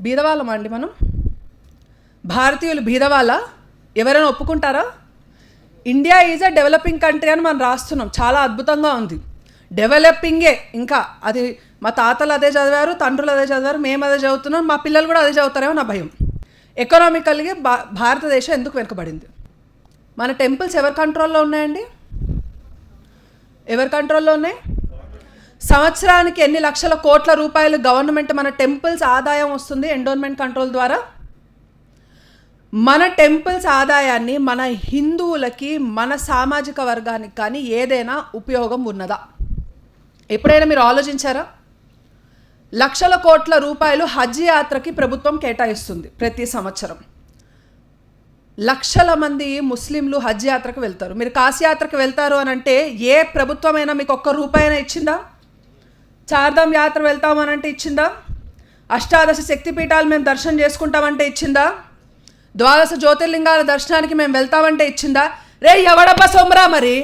బీదవాళ్ళమా అండి మనం? భారతీయులు బీదవాళ్ళ? ఎవరైనా ఒప్పుకుంటారా? India is a developing country అని మనం రాస్తున్నాం. చాలా అద్భుతంగా ఉంది. డెవలపింగే. ఇంకా అది మా తాతలు అదే చదివారు తండ్రులు అదే చదివారు మేము అదే చదువుతున్నాం మా పిల్లలు కూడా అదే చదువుతారేమో నా భయం. ఎకనామికల్గా భా భారతదేశం ఎందుకు వెనుకబడింది? మన టెంపుల్స్ ఎవరి కంట్రోల్లో ఉన్నాయండి? ఎవరి కంట్రోల్లో ఉన్నాయి? సంవత్సరానికి ఎన్ని లక్షల కోట్ల రూపాయలు గవర్నమెంట్ మన టెంపుల్స్ ఆదాయం వస్తుంది ఎండోన్మెంట్ కంట్రోల్ ద్వారా? మన టెంపుల్స్ ఆదాయాన్ని మన హిందువులకి మన సామాజిక వర్గానికి కానీ ఏదైనా ఉపయోగం ఉన్నదా? ఎప్పుడైనా మీరు ఆలోచించారా? లక్షల కోట్ల రూపాయలు హజ్ యాత్రకి ప్రభుత్వం కేటాయిస్తుంది ప్రతి సంవత్సరం. లక్షల మంది ముస్లింలు హజ్ యాత్రకు వెళ్తారు. మీరు కాశీ యాత్రకు వెళ్తారు అని అంటే ఏ ప్రభుత్వమైనా మీకు ఒక్క రూపాయైనా ఇచ్చిందా? చార్ధామ్ యాత్ర వెళ్తామనంటే ఇచ్చిందా? అష్టాదశ శక్తిపీఠాలు మేము దర్శనం చేసుకుంటామంటే ఇచ్చిందా? ద్వాదశ జ్యోతిర్లింగాల దర్శనానికి మేము వెళ్తామంటే ఇచ్చిందా? రే ఎవడబ్బా సోమరా మరి?